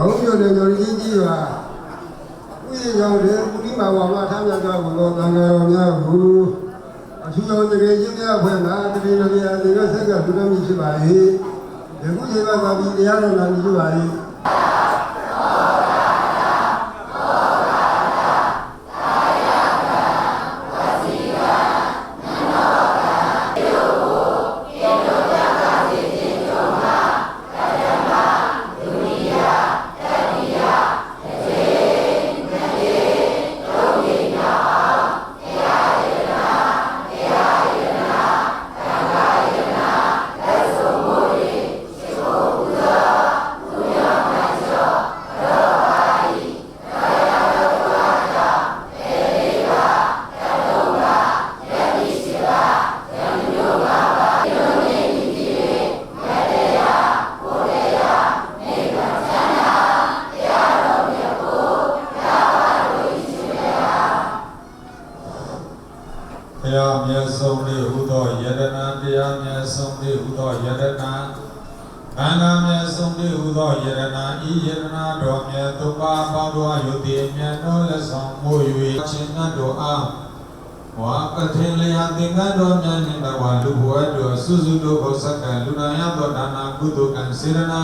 ရောင်းပြောတယ်ကြော်ကြီးကြီးပါဥယျာဉ်ကြောင့်လေပုရိမာဝါမထမ်းမြတ်တော်ဘုရားသံဃာတော်များကိုအထူးတော်တကယ်ချင်းများဖွဲ့မှာတတိယနေရာတွေကဆက်ကသူတော်မြဖြစ်ပါလေယခုချိန်မှာပါပြီးတရားတော်လာမြည်ပါလေ သောယတနာအန္နာမြတ်ဆုံးလေးဟူသောယတနာဤယတနာတော်မြတ်သုံးပါးပေါင်းတော်ယုတိမြတ်တော်လက်ဆောင်မို့၍ခြင်းတ်တော်အားဝါပထင်လျာသင်္ကန်းတော်မြတ်နှင့်တဝါလူဘဝတော်စုစုတို့ဘုဆက်ကလူနာရသောဒါနာကုသိုလ်ကံစေရနာ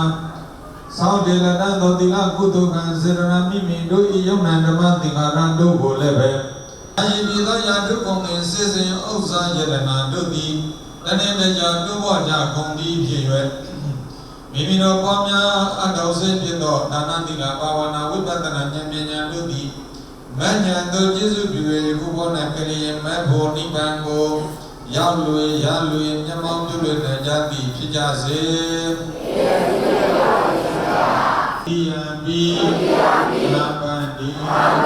သောတေလတန်သောတိလကုသိုလ်ကံစေရနာမိမိတို့ဤယုံနံဓမ္မသင်္ခါရတို့ကိုလည်းပဲအယိပိသောယာတုကုန်၏စေစဉ်ဥစ္စာယတနာတို့သည် တနေ့တကြတွန်းပေါ်ကြကုန်သည်ဖြစ်၍မိမိတို့ပွားများအတောစေဖြစ်သောဒါနတိလဘာဝနာဝိပဿနာဉာဏ်ပညာတို့သည်မဉ္ဇဉ်တို့ကျေစုပြု၍ခုပေါ်၌ကလေးမတ်ဖို့နိဗ္ဗာန်ကိုရောက်လွေရလွေမျက်မှောက်ပြုလွေတဲ့ကြသည်ဖြစ်ကြစေဒီယံပိနာပန္တိဒီတ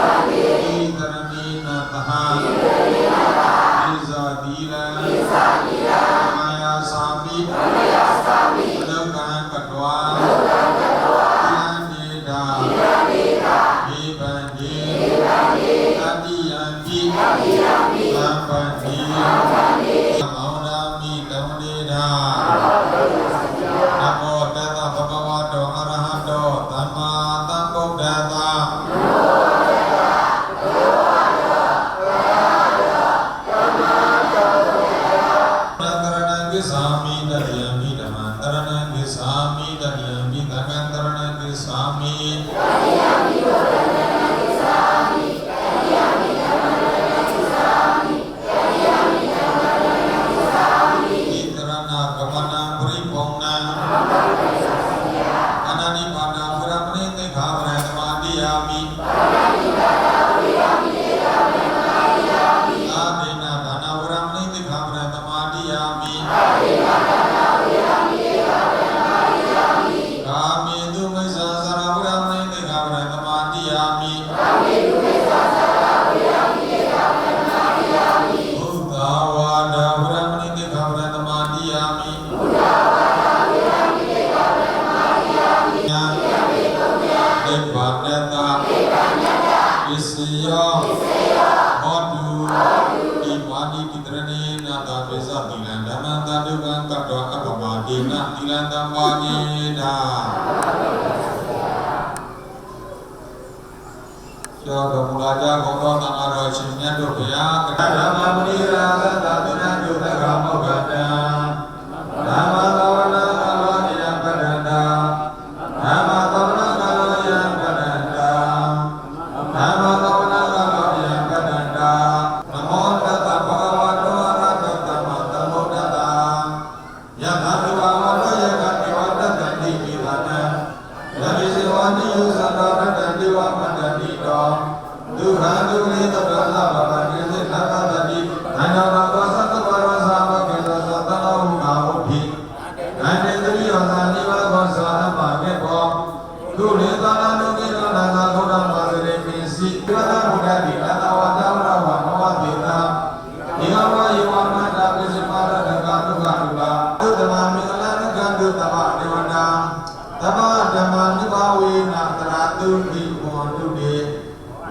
ဏံကိသာမိတတယံ ကာမေတုမိစ္ဆာသရဝရမဏိတေကဗရသမာတိယာမိဘုဒ္ဓဝါဒဝရမဏိတေကဗရသမာတိယာမိဘုဒ္ဓဝါဒဝရမဏိတေကဗရသမာတိယာမိညာနိဗ္ဗာနတနိဗ္ဗာနတပစ္စယောပစ္စယောဟောတုဒီပါတိတိတရဏေနာတာပိသတိလံဓမ္မတာဒုက္ခံက တ္တောအပ္ပမဒေနတိလံတံပါဏိတာကျော်တော်မူလာကြကုန်သောသံဃာတော်ရှင်မြတ်တို့ဘုရားကတ္တဓမ္မပရိရာသတ္တသနာတုသက္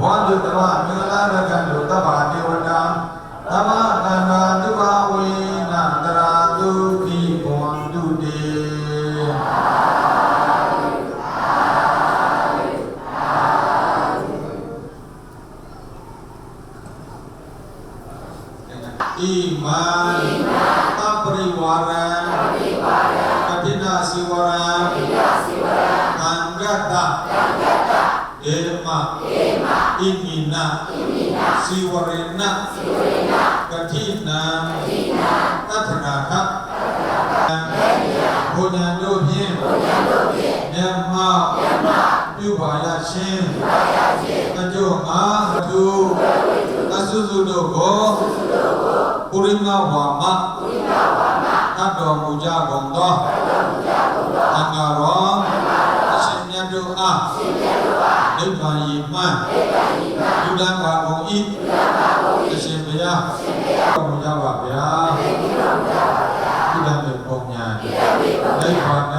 ဘောဓုတမမင်္ဂလာရကံတို့တဗ္ဗဒေဝတာသမတန္တာဒုက္ခဝေနတရာတုတိဘဝတုတေ ဣမံသပ္ပရိဝါရံပတိနာစီဝရံသံဃတဧမဣမိနစီဝရေနကတိနံသတ္ထနာထဘုညာတို့ဖြင့်မြတ်မောပြုပါရရှင်အကျိုးငါသူအဆုစုတို့ကိုပုရိမဝါမပုရိမဝါမတတ်တော်မူကြကုန်သောတတ်တော်မူကြကုန်သောအင်္ဂါတော်အင်္ဂါတော်အရှင်မြ တ်တို့အားအရှင်မြတ်တို့အားနိဗ္ဗာန်ဤမှန်နိဗ္ဗာန်ဤမှန်ယူဒံပါကုန်၏ယူဒံပါကုန်၏အရှင်ဘုရားအရှင်ဘုရားတော်မူကြပါဗျာသိတော်မူကြပါဗျာယူဒံမေပုံညာယူဒံမေပုံညာနိဗ္ဗာန်